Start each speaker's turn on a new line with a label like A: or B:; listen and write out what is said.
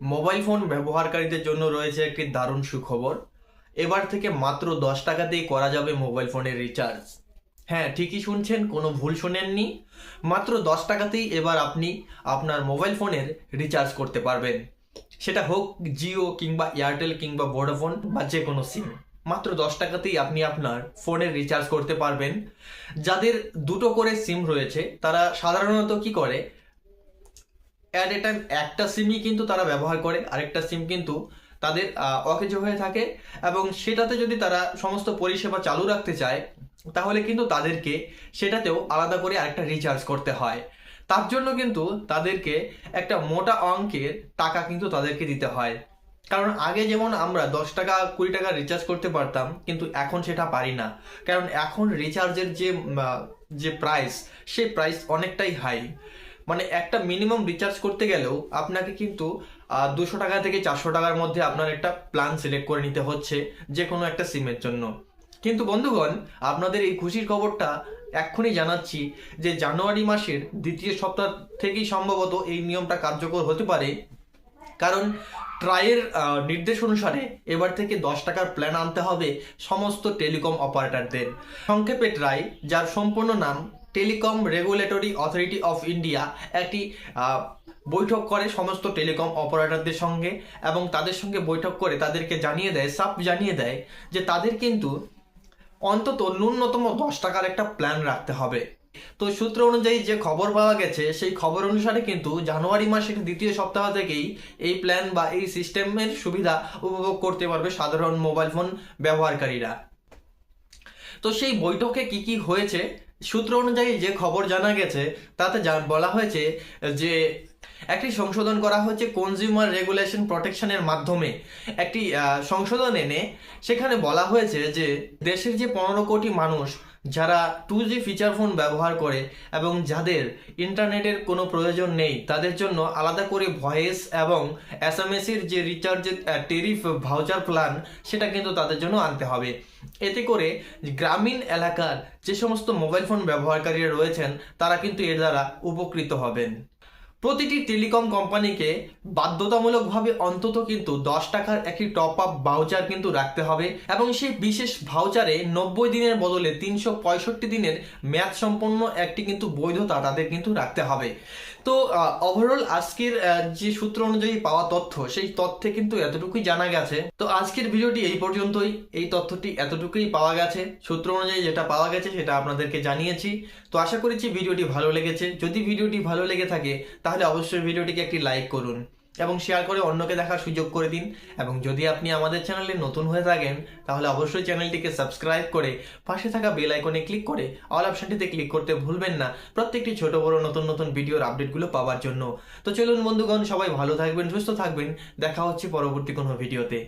A: Mobile phone ব্যবহারকারীদের জন্য রয়েছে একটি দারুণ সুখবর। এবার থেকে মাত্র দশ টাকাতেই করা যাবে মোবাইল ফোনের রিচার্জ। হ্যাঁ ঠিকই শুনছেন, কোনো ভুল শোনেননি। মাত্র দশ টাকাতেই এবার আপনি আপনার মোবাইল ফোনের রিচার্জ করতে পারবেন। সেটা হোক জিও কিংবা এয়ারটেল কিংবা ভোডাফোন বা যে কোনো সিম। মাত্র দশ টাকাতেই আপনি আপনার ফোনের রিচার্জ করতে পারবেন। যাদের দুটো করে সিম রয়েছে, তারা সাধারণত কি করে? অ্যাট এ টাইম একটা সিমই কিন্তু তারা ব্যবহার করে, আরেকটা সিম কিন্তু তাদের অকেজো হয়ে থাকে এবং সেটাতে যদি তারা সমস্ত পরিষেবা চালু রাখতে চায়, তাহলে কিন্তু তাদেরকে সেটাতেও আলাদা করে আরেকটা রিচার্জ করতে হয়। তার জন্য কিন্তু তাদেরকে একটা মোটা অঙ্কের টাকা কিন্তু তাদেরকে দিতে হয়। কারণ আগে যেমন আমরা দশ টাকা, কুড়ি টাকা রিচার্জ করতে পারতাম, কিন্তু এখন সেটা পারি না। কারণ এখন রিচার্জের যে যে প্রাইস সেই প্রাইস অনেকটাই হাই মানে একটা মিনিমাম রিচার্জ করতে গেলেও আপনাকে কিন্তু দুশো টাকা থেকে চারশো টাকার মধ্যে আপনার একটা প্ল্যান সিলেক্ট করে নিতে হচ্ছে যে কোনো একটা সিমের জন্য। কিন্তু বন্ধুগণ, আপনাদের এই খুশির খবরটা এক্ষুনি জানাচ্ছি যে জানুয়ারি মাসের দ্বিতীয় সপ্তাহ থেকেই সম্ভবত এই নিয়মটা কার্যকর হতে পারে। কারণ ট্রাইয়ের নির্দেশ অনুসারে এবার থেকে দশ টাকার প্ল্যান আনতে হবে সমস্ত টেলিকম অপারেটরদের সংক্ষেপে ট্রাই যার সম্পূর্ণ নাম telecom regulatory authority of India একটি বৈঠক করে সমস্ত টেলিকম অপারেটরদের সঙ্গে এবং তাদের সঙ্গে বৈঠক করে তাদেরকে জানিয়ে দেয় সাপ জানিয়ে দেয় যে তাদের কিন্তু অন্তত ন্যূনতম দশ টাকার একটা প্ল্যান রাখতে হবে। তো সূত্র অনুযায়ী যে খবর পাওয়া গেছে, সেই খবর অনুসারে কিন্তু জানুয়ারি মাসের দ্বিতীয় সপ্তাহ থেকেই এই প্ল্যান বা এই সিস্টেমের সুবিধা উপভোগ করতে পারবে সাধারণ মোবাইল ফোন ব্যবহারকারীরা। তো সেই বৈঠকে কি কি হয়েছে? সূত্র অনুযায়ী যে খবর জানা গেছে, তাতে বলা হয়েছে যে একটি সংশোধন করা হয়েছে কনজিউমার রেগুলেশন প্রোটেকশনের মাধ্যমে। একটি সংশোধন এনে সেখানে বলা হয়েছে যে দেশের যে পনেরো কোটি মানুষ যারা টু জি ফিচার ফোন ব্যবহার করে এবং যাদের ইন্টারনেটের কোনো প্রয়োজন নেই, তাদের জন্য আলাদা করে ভয়েস এবং এস এম এর যে রিচার্জের টেরিফ ভাউচার প্ল্যান সেটা কিন্তু তাদের জন্য আনতে হবে। এতে করে গ্রামীণ এলাকার যে সমস্ত মোবাইল ফোন ব্যবহারকারীরা রয়েছেন, তারা কিন্তু এর দ্বারা উপকৃত হবেন। প্রতিটি টেলিকম কোম্পানিকে বাধ্যতামূলকভাবে অন্তত কিন্তু দশ টাকার একটি টপ আপ ভাউচার কিন্তু রাখতে হবে এবং সেই বিশেষ ভাউচারে নব্বই দিনের বদলে তিনশো পঁয়ষট্টি দিনের মেয়াদ সম্পন্ন একটি কিন্তু বৈধতা তাদের কিন্তু রাখতে হবে। তো ওভারঅল আজকের যে সূত্র অনুযায়ী পাওয়া তথ্য, সেই তথ্যে কিন্তু এতটুকুই জানা গেছে। তো, আজকের ভিডিওটি এই পর্যন্তই। এই তথ্যটি এতটুকুই পাওয়া গেছে। সূত্র অনুযায়ী যেটা পাওয়া গেছে সেটা আপনাদেরকে জানিয়েছি। তো, আশা করেছি ভিডিওটি ভালো লেগেছে। যদি ভিডিওটি ভালো লেগে থাকে তাহলে অবশ্যই ভিডিওটিকে একটি লাইক করুন এবং শেয়ার করে অন্যকে দেখার সুযোগ করে দিন। এবং যদি আপনি আমাদের চ্যানেলে নতুন হয়ে থাকেন, তাহলে অবশ্যই চ্যানেলটিকে সাবস্ক্রাইব করে পাশে থাকা বেল আইকনে ক্লিক করে অল অপশনটিতে ক্লিক করতে ভুলবেন না প্রত্যেকটি ছোট, বড়, নতুন নতুন ভিডিওর আপডেটগুলো পাওয়ার জন্য। তো চলুন বন্ধুগণ, সবাই ভালো থাকবেন, সুস্থ থাকবেন। দেখা হচ্ছে পরবর্তী কোনো ভিডিওতে